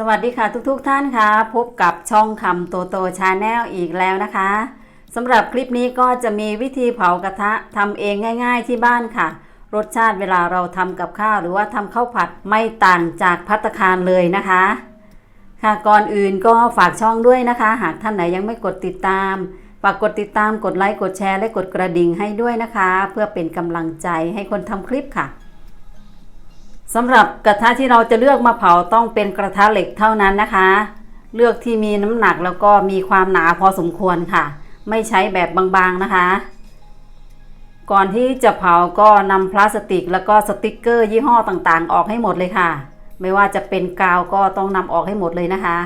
สวัสดีค่ะทุกๆทท่านค่ะ พบกับช่องคำโตโตชาแนลอีกแล้วนะคะสำหรับคลิปนี้ก็จะมีวิธีเผากระทะทำเองง่าย ๆ ที่บ้านค่ะ รสชาติเวลาเราทำกับข้าวหรือว่าทำข้าวผัดไม่ต่างจากพัตคารเลยนะคะ ค่ะก่อนอื่นก็ฝากช่องด้วยนะคะ หากท่านไหนยังไม่กดติดตาม ฝากกดติดตามกดไลค์กดแชร์และกดกระดิ่งให้ด้วยนะคะ เพื่อเป็นกำลังใจให้คนทำคลิปค่ะ สำหรับกระทะที่เราจะเลือกมาเผาต้องเป็นกระทะเหล็กเท่านั้นนะคะ เลือกที่มีน้ำหนักแล้วก็มีความหนาพอสมควรค่ะ ไม่ใช้แบบบางๆนะคะ ก่อนที่จะเผาก็นำพลาสติก แล้วก็สติกเกอร์ยี่ห้อต่างๆ ออกให้หมดเลยค่ะ ไม่ว่าจะเป็นกาวก็ต้องนำออกให้หมดเลยนะคะ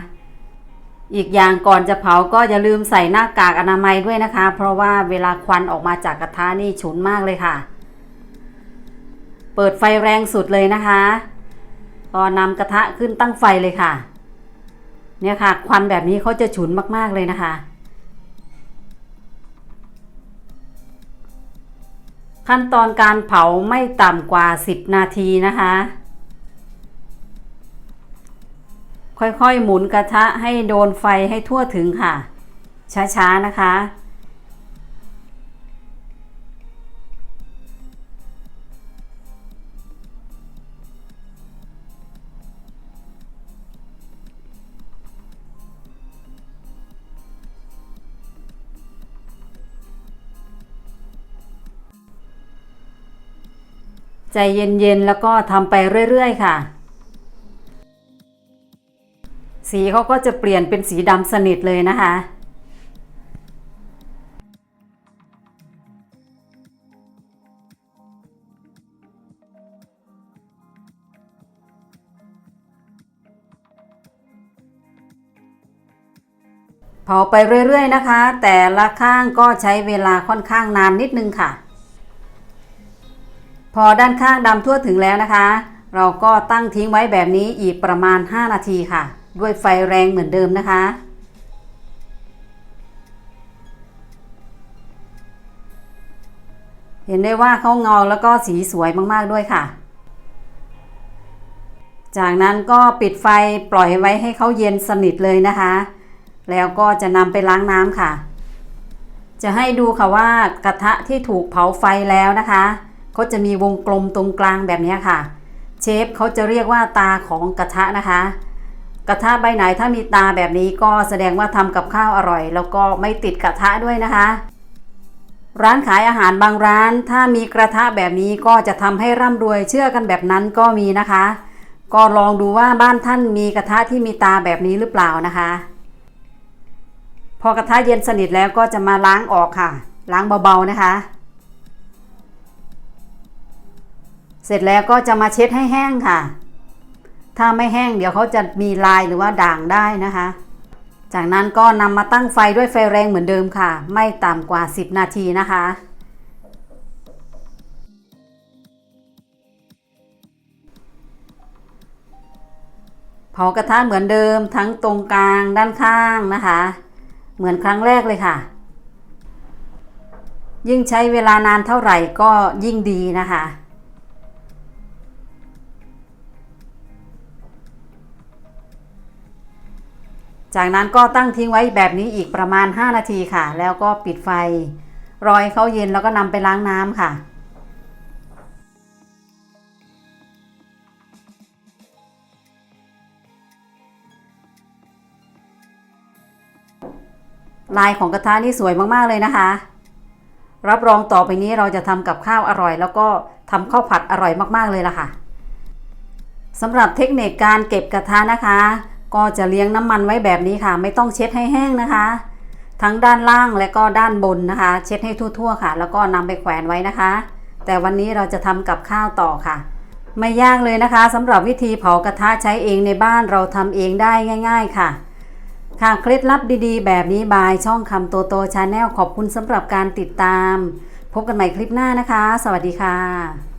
อีกอย่างก่อนจะเผาก็อย่าลืมใส่หน้ากากอนามัยด้วยนะคะ เพราะว่าเวลาควันออกมาจากกระทะนี่ฉุนมากเลยค่ะ เปิดไฟแรงสุดเลยนะคะ ก็นำกระทะขึ้นตั้งไฟเลยค่ะ เนี่ยค่ะ ควันแบบนี้เขาจะฉุนมากๆเลยนะคะ ขั้นตอนการเผาไม่ต่ำกว่า 10 นาทีนะคะ ค่อยๆหมุนกระทะให้โดนไฟให้ทั่วถึงค่ะ ช้าๆนะคะ ใจเย็นๆ แล้วก็ทำไปเรื่อยๆ ค่ะ สีเขาก็จะเปลี่ยนเป็นสีดำสนิทเลยนะคะ เผาไปเรื่อยๆ นะคะ แต่ละข้างก็ใช้เวลาค่อนข้างนานนิดนึงค่ะ พอด้านข้างดำทั่วถึงแล้วนะคะ เราก็ตั้งทิ้งไว้แบบนี้อีกประมาณ 5 นาทีค่ะ ด้วยไฟแรงเหมือนเดิมนะคะ เห็นได้ว่าเขาเงาแล้วก็สีสวยมากๆด้วยค่ะ จากนั้นก็ปิดไฟปล่อยไว้ให้เขาเย็นสนิทเลยนะคะ แล้วก็จะนำไปล้างน้ำค่ะ จะให้ดูค่ะว่ากระทะที่ถูกเผาไฟแล้วนะคะ เขาจะมีวงกลมตรงกลางแบบนี้ค่ะ เชฟเขาจะเรียกว่าตาของกระทะนะคะ กระทะใบไหนถ้ามีตาแบบนี้ก็แสดงว่าทำกับข้าวอร่อย แล้วก็ไม่ติดกระทะด้วยนะคะ ร้านขายอาหารบางร้าน ถ้ามีกระทะแบบนี้ก็จะทำให้ร่ำรวยเชื่อกันแบบนั้นก็มีนะคะ ก็ลองดูว่าบ้านท่านมีกระทะที่มีตาแบบนี้หรือเปล่านะคะ พอกระทะเย็นสนิทแล้วก็จะมาล้างออกค่ะ ล้างเบาๆนะคะ เสร็จแล้วก็จะมาเช็ดให้แห้งค่ะ ถ้าไม่แห้งเดี๋ยวเขาจะมีลายหรือว่าด่างได้นะคะ จากนั้นก็นำมาตั้งไฟด้วยไฟแรงเหมือนเดิมค่ะ ไม่ต่ำกว่า 10 นาทีนะคะเผากระทะเหมือนเดิมทั้งตรงกลางด้านข้างนะคะ เหมือนครั้งแรกเลยค่ะ ยิ่งใช้เวลานานเท่าไหร่ก็ยิ่งดีนะคะ จากนั้นก็ตั้งทิ้งไว้แบบนี้อีกประมาณ 5 นาทีค่ะ แล้วก็ปิดไฟ รอให้เขาเย็นแล้วก็นำไปล้างน้ำค่ะลายของกระทะนี่สวยมาก ๆ เลยนะคะ รับรองต่อไปนี้เราจะทำกับข้าวอร่อย แล้วก็ทำข้าวผัดอร่อยมาก ๆ เลยล่ะค่ะสำหรับเทคนิคการเก็บกระทะนะคะ ก็จะเลี้ยงน้ำมันไว้แบบนี้ค่ะ ไม่ต้องเช็ดให้แห้งนะคะ ทั้งด้านล่างและก็ด้านบนนะคะ เช็ดให้ทั่วๆค่ะ แล้วก็นำไปแขวนไว้นะคะ แต่วันนี้เราจะทำกับข้าวต่อค่ะ ไม่ยากเลยนะคะสำหรับวิธีเผากระทะใช้เองในบ้านเราทำเองได้ง่าย ๆ ค่ะค่ะเคล็ดลับดีๆ แบบนี้บายช่องคำโตโตชาแนลขอบคุณสำหรับการติดตาม พบกันใหม่คลิปหน้านะคะ สวัสดีค่ะ